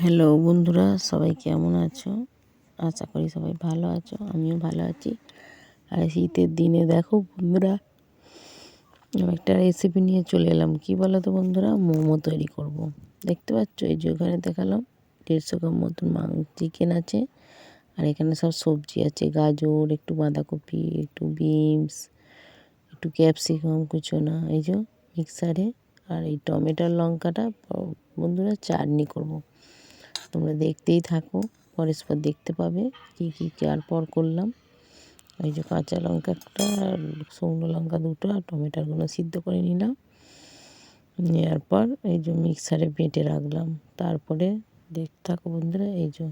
Hello বন্ধুরা, সবাই কেমন আছো? আশা করি সবাই ভালো আছো, আমিও ভালো আছি। আর শীতের দিনে দেখো বন্ধুরা, আমি একটা রেসিপি নিয়ে চলে এলাম। কী বলো তো বন্ধুরা? মোমো তৈরি করব। দেখতে পাচ্ছ? এই যে ওখানে দেখালাম, দেড়শো গ্রাম মতন মাং চিকেন আছে, আর এখানে সব সবজি আছে। গাজর, একটু বাঁধাকপি, একটু বিনস একটু ক্যাপসিকাম কুচোনা এই যে মিক্সারে আর এই টমেটোর লঙ্কাটা, বন্ধুরা, চাটনি করব। তোমরা দেখতেই থাকো। পরস্পর দেখতে পাবে কী কী কার পর করলাম। এই যে কাঁচা লঙ্কা একটা, শুকনো লঙ্কা দুটো আর টমেটোগুলো সিদ্ধ করে নিলাম। নেওয়ার পর এই যে মিক্সারে বেটে রাখলাম। তারপরে দেখতে থাকো বন্ধুরা, এই যে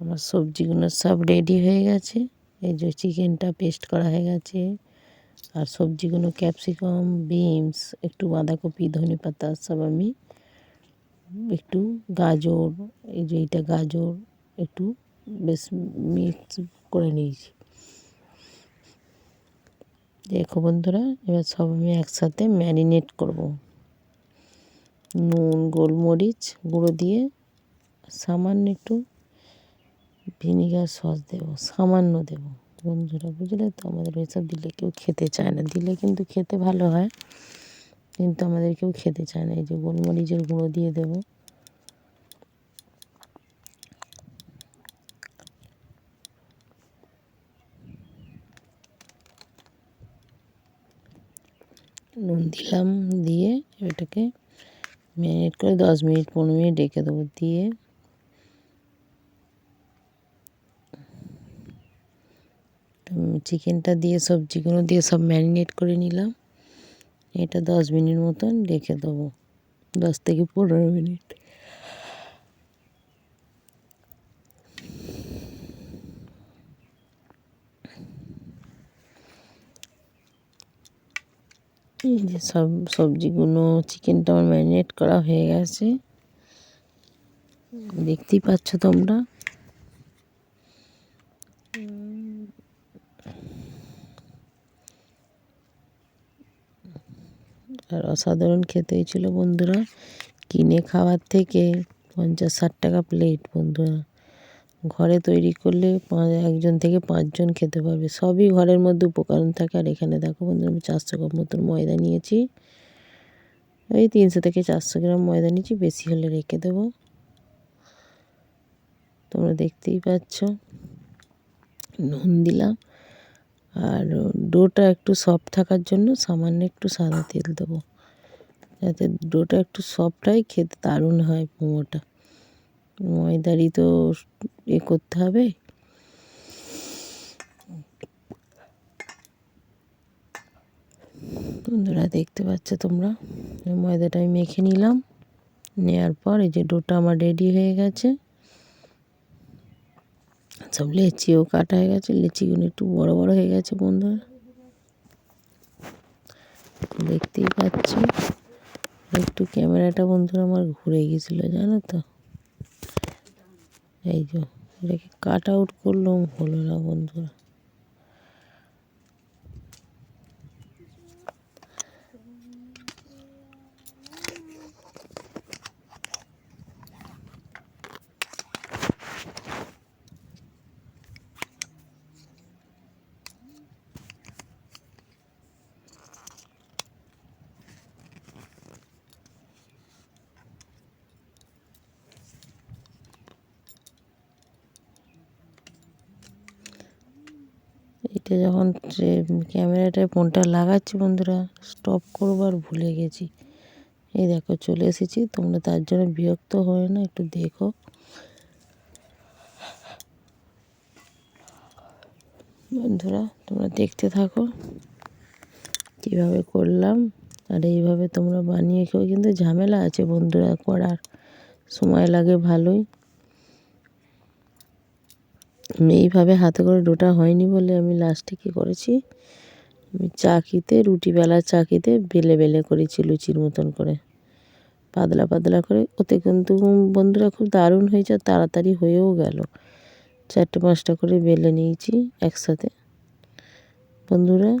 আমার সবজিগুলো সব রেডি হয়ে গেছে। এই যে চিকেনটা পেস্ট করা হয়ে গেছে। আর সবজিগুলো ক্যাপসিকাম বিনস একটু বাঁধাকপি ধনে পাতা সব আমি একটু গাজর, এই যে এইটা গাজর একটু বেশ মিক্স করে নিয়েছি। দেখো বন্ধুরা, এবার সব আমি একসাথে ম্যারিনেট করব। নুন, গোলমরিচ গুঁড়ো দিয়ে সামান্য একটু ভিনিগার সস দেবো, সামান্য দেবো। বন্ধুরা, বুঝলে তো? আমাদের ওইসব দিলে কেউ খেতে চায় না। দিলে কিন্তু খেতে ভালো হয়। কিন্তু আমাদের কেউ খেতে চায় না, এই যে গোলমরিচের গুঁড়ো দিয়ে দেবো। নুন দিলাম, দিয়ে এটাকে ম্যারিনেট করে দশ মিনিট, পনেরো মিনিট রেখে দেবো, দিয়ে চিকেনটা দিয়ে, সবজিগুলো দিয়ে সব ম্যারিনেট করে নিলাম। এটা দশ মিনিট মতন রেখে দেবো। দশ থেকে পনেরো মিনিট। এই যে সব সবজিগুলো, চিকেনটা আমার ম্যারিনেট করা হয়ে গেছে। দেখতেই পাচ্ছ তোমরা আর অসাধারণ খেতে হয়েছিল বন্ধুরা। কিনে খাওয়ার থেকে পঞ্চাশ ষাট টাকা প্লেট বন্ধুরা। ঘরে তৈরি করলে একজন থেকে পাঁচজন খেতে পারবে। সবই ঘরের মধ্যে উপকরণ থাকে। আর এখানে দেখো বন্ধুরা, আমি চারশো গ্রাম মতন ময়দা নিয়েছি। ওই তিনশো থেকে চারশো গ্রাম ময়দা নিয়েছি। বেশি হলে রেখে দেবো। তোমরা দেখতেই পাচ্ছ। নুন দিলাম। আর ডোটা একটু সফট থাকার জন্য সামান্য একটু সাদা তেল দেবো। যাতে ডোটা একটু সফট হয়, খেতে দারুণ হয় মোমোটা। ময়দারই তো এ করতে হবে। বন্ধুরা, দেখতে পাচ্ছ তোমরা? ময়দাটা আমি মেখে নিলাম। নেওয়ার পর এই যে ডোটা আমার রেডি হয়ে গেছে। সব লেচিও কাটা হয়ে গেছে। লেচিগুলো একটু বড় বড় হয়ে গেছে বন্ধুরা। দেখতেই পাচ্ছ। একটু ক্যামেরাটা বন্ধুরা আমার ঘুরে গেছিল, জানো তো? এই যে, এটাকে কাট আউট করলাম, হলো না বন্ধুরা? এটা যখন ক্যামেরাটায় ফোনটা লাগাচ্ছি বন্ধুরা স্টপ করবার ভুলে গেছি। এই দেখো, চলে এসেছি। তোমরা তার জন্য বিরক্ত হয়ে না, একটু দেখো। বন্ধুরা, তোমরা দেখতে থাকো। কীভাবে করলাম, আর এইভাবে তোমরা বানিয়ে খেও কিন্তু ঝামেলা আছে বন্ধুরা, করার। সময় লাগে ভালোই। এইভাবে হাতে করে ডোটা হয়নি বলে আমি লাস্টে কী করেছি? আমি চাকিতে, রুটি বেলার চাকিতে বেলে বেলে করেছি লুচির মতন করে। পাতলা পাতলা করে। ওতে কিন্তু বন্ধুরা খুব দারুণ হয়েছে তাড়াতাড়ি হয়েও গেল। চারটে পাঁচটা করে বেলে নিয়েছি একসাথে। বন্ধুরা,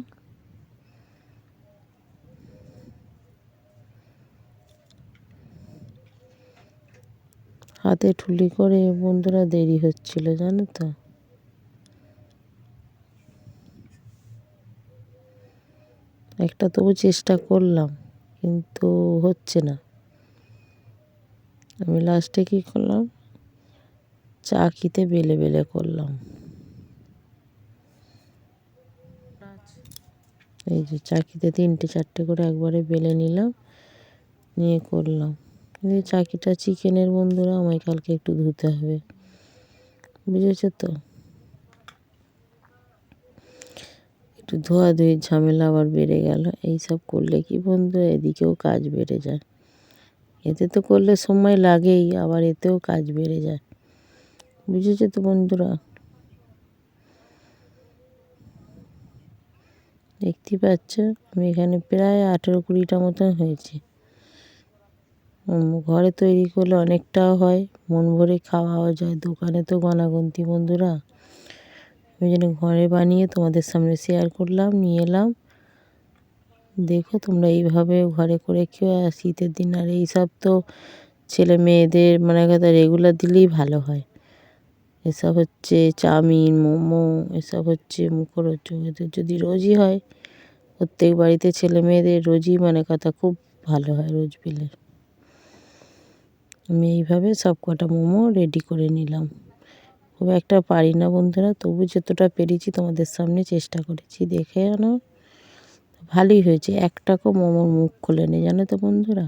হাতে ঠুলি করে বন্ধুরা দেরি হচ্ছিল, জানো তো? একটা তবু চেষ্টা করলাম, কিন্তু হচ্ছে না। আমি লাস্টে কী করলাম? চাকিতে বেলে বেলে করলাম। এই যে চাকিতে তিনটে চারটে করে একবারে বেলে নিলাম, নিয়ে করলাম। চাকিটা চিকেনের বন্ধুরা, আমায় কালকে একটু ধুতে হবে। বুঝেছ তো? একটু ধোয়াধুয়ির ঝামেলা আবার বেড়ে গেল। এইসব করলে কি বন্ধু? এদিকেও কাজ বেড়ে যায়। এতে তো করলে সময় লাগেই, আবার এতেও কাজ বেড়ে যায়। বুঝেছ তো বন্ধুরা? দেখতে পাচ্ছ? আমি এখানে প্রায় আঠেরো কুড়িটা মতন হয়েছে। ঘরে তৈরি করলে অনেকটাও হয়। মন ভরে খাওয়াও যায় দোকানে তো গনাগন্তি বন্ধুরা। ওই জন্য ঘরে বানিয়ে তোমাদের সামনে শেয়ার করলাম, নিয়ে এলাম। দেখো তোমরা এইভাবে ঘরে করে খেয়ে আর শীতের দিন আর এইসব তো ছেলে মেয়েদের মানে কথা রেগুলার দিলেই ভালো হয়। এসব হচ্ছে চাউমিন, মোমো, এসব হচ্ছে মুখরোচক, এদের যদি রোজই হয়, প্রত্যেক বাড়িতে ছেলে মেয়েদের রোজই মানে কথা খুব ভালো হয় রোজ পেলে। আমি এইভাবে সব কটা মোমো রেডি করে নিলাম। খুব একটা পারি না বন্ধুরা, তবু যতটা পেরেছি তোমাদের সামনে চেষ্টা করেছি, দেখে আনো। ভালোই হয়েছে একটাকেও মোমোর মুখ খোলেনি জানো তো বন্ধুরা?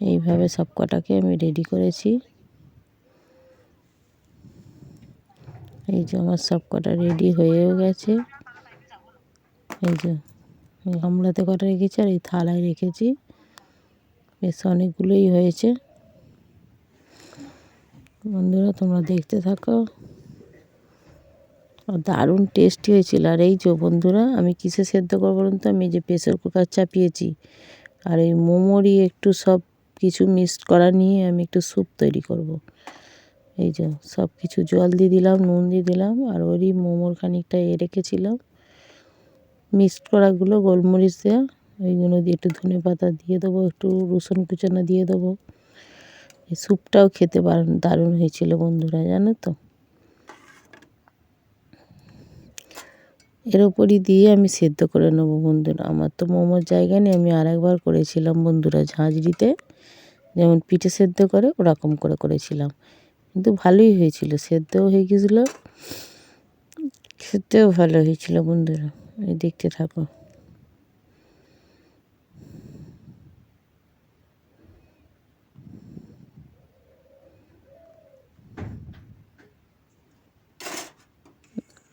এইভাবে সব কটাকে আমি রেডি করেছি। এই যে আমার সব কটা রেডি হয়েও গেছে। এই যে গামলাতে কটা রেখেছি আর এই থালায় রেখেছি। বেশ অনেকগুলোই হয়েছে। বন্ধুরা, তোমরা দেখতে থাকো। দারুণ টেস্টি হয়েছিল। আর এই যে বন্ধুরা, আমি কিসে সেদ্ধ করব বলুন তো? আমি যে প্রেসার কুকার চাপিয়েছি। আর এই মোমোরই একটু সব কিছু মিক্সড করা নিয়ে আমি একটু স্যুপ তৈরি করব। এই যে সব কিছু জল দিয়ে দিলাম, নুন দিয়ে দিলাম, আর ওরই মোমোর খানিকটা এ রেখেছিলাম। মিক্সড করাগুলো গোলমরিচ দেওয়া ওইগুলো দিয়ে একটু ধনে পাতা দিয়ে দেবো, একটু রসুন কুচানো দিয়ে দেবো। এই স্যুপটাও খেতে দারুণ হয়েছিল বন্ধুরা, জানো তো? এর ওপরই দিয়ে আমি সেদ্ধ করে নেব বন্ধুরা। আমার তো মোমোর জায়গা নেই, আমি আরেকবার করেছিলাম বন্ধুরা ঝাঁঝরিতে। যেমন পিঠে সেদ্ধ করে, ওরকম করে করেছিলাম। কিন্তু ভালোই হয়েছিল, সেদ্ধও হয়ে গেছিল, খেতেও ভালো হয়েছিল বন্ধুরা। এই দেখতে থাকো।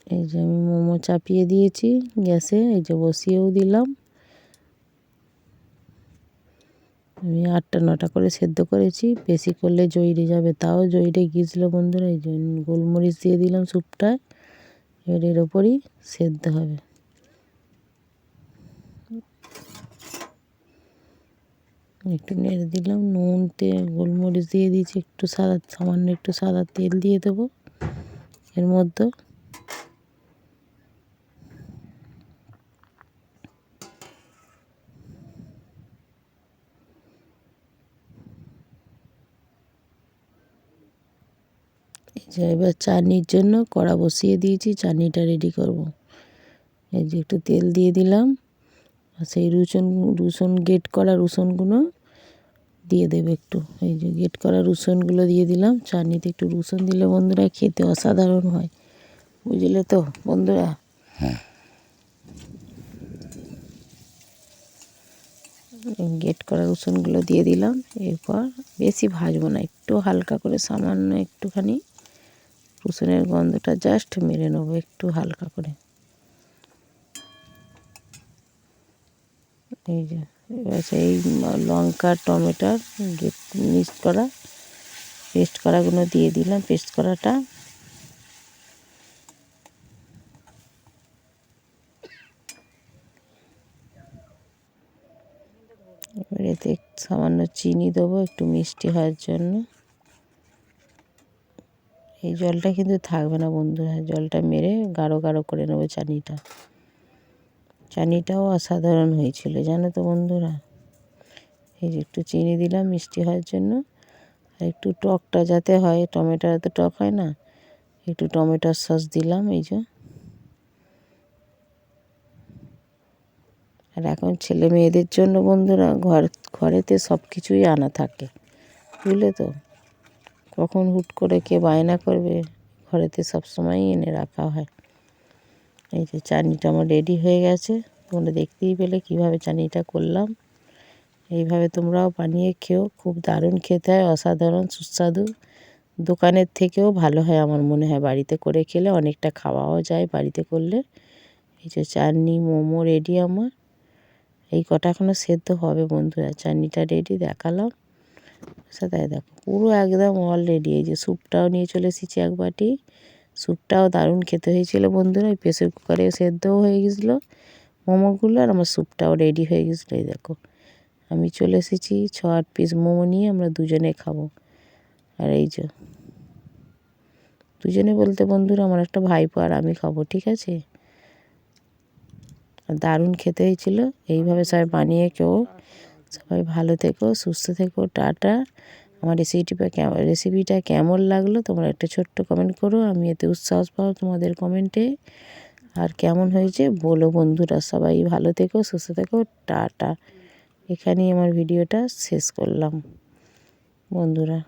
এই যে আমি মোমো চাপিয়ে দিয়েছি গ্যাসে, এই যে বসিয়েও দিলাম। আমি আটটা, নটা করে সেদ্ধ করেছি। বেশি করলে জইরে যাবে, তাও জইরে গিয়েছিল বন্ধুরা, এই জন্য গোলমরিচ দিয়ে দিলাম স্যুপটায়। এবার এর ওপরই সেদ্ধ হবে। একটু নেড়ে দিলাম, নুন, তেল, গোলমরিচ দিয়ে দিয়েছি, একটু সাদা, সামান্য একটু সাদা তেল দিয়ে দেবো। এর মধ্যে যে এবার চাটনির জন্য কড়া বসিয়ে দিয়েছি চাটনিটা রেডি করব। এই যে একটু তেল দিয়ে দিলাম আর সেই রসুন রসুন গেট করা রসুনগুলো দিয়ে দেবে একটু। এই যে গেট করা রসুনগুলো দিয়ে দিলাম চাটনিতে একটু রসুন দিলে বন্ধুরা খেতে অসাধারণ হয়। বুঝলে তো বন্ধুরা? হ্যাঁ। গেট করা রসুনগুলো দিয়ে দিলাম এরপর বেশি ভাজবো না একটু হালকা করে সামান্য একটুখানি রসুনের গন্ধটা জাস্ট মেরে নেব একটু হালকা করে। এই যে, এবার সেই লঙ্কা টমেটোর মিক্স করা পেস্ট করাগুলো দিয়ে দিলাম পেস্ট করাটা। এবার এতে সামান্য চিনি দেবো, একটু মিষ্টি হওয়ার জন্য। এই জলটা কিন্তু থাকবে না বন্ধুরা জলটা মেরে গাঢ় গাঢ় করে নেব চানিটা। চানিটাও অসাধারণ হয়েছিল, জানো তো বন্ধুরা। এই যে একটু চিনি দিলাম মিষ্টি হওয়ার জন্য। আর একটু টকটা যাতে হয় টমেটো তো টক হয় না, একটু টমেটোর সস দিলাম এই যে। আর এখন ছেলে মেয়েদের জন্য বন্ধুরা, ঘর, ঘরেতে সব কিছুই আনা থাকে, বুঝলে তো? কখন হুট করে কে বায়না করবে? ঘরেতে সব সময়ই এনে রাখা হয়। এই যে চাটনিটা আমার রেডি হয়ে গেছে। তোমরা দেখতেই পেলে কীভাবে চাটনিটা করলাম। এইভাবে তোমরাও বানিয়ে খেও। খুব দারুণ খেতে হয়, অসাধারণ, সুস্বাদু। দোকানের থেকেও ভালো হয় আমার মনে হয়। বাড়িতে করে খেলে অনেকটা খাওয়াও যায় বাড়িতে করলে। এই যে চাটনি মোমো রেডি আমার। এই কটা এখনও সেদ্ধ হবে বন্ধুরা। চাটনিটা রেডি দেখালাম। সাথে দেখো, পুরো একদম অলরেডি এই যে স্যুপটাও নিয়ে চলে এসেছি এক বাটি। স্যুপটাও দারুণ খেতে হয়েছিল বন্ধুরা ওই প্রেসার কুকারে সেদ্ধও হয়ে গেছিল, মোমোগুলো, আর আমার স্যুপটাও রেডি হয়ে গেছিল, এই দেখো। আমি চলে এসেছি ছ আট পিস মোমো নিয়ে আমরা দুজনে খাব। আর এই যে, দুজনে বলতে বন্ধুরা আমার একটা ভাইপো আর আমি খাব, ঠিক আছে? দারুণ খেতে হয়েছিল, এইভাবে সবাই বানিয়ে কেউ সবাই ভালো থেকো, সুস্থ থেকো, টাটা। আমার রেসিপিটা রেসিপিটা কেমন লাগল তোমরা একটা ছোট্ট কমেন্ট করো, আমি এতে উৎসাহ পাবো তোমাদের কমেন্টে আর কেমন হয়েছে বলো বন্ধুরা, সবাই ভালো থেকো, সুস্থ থেকো, টাটা। এখানেই আমার ভিডিওটা শেষ করলাম, বন্ধুরা।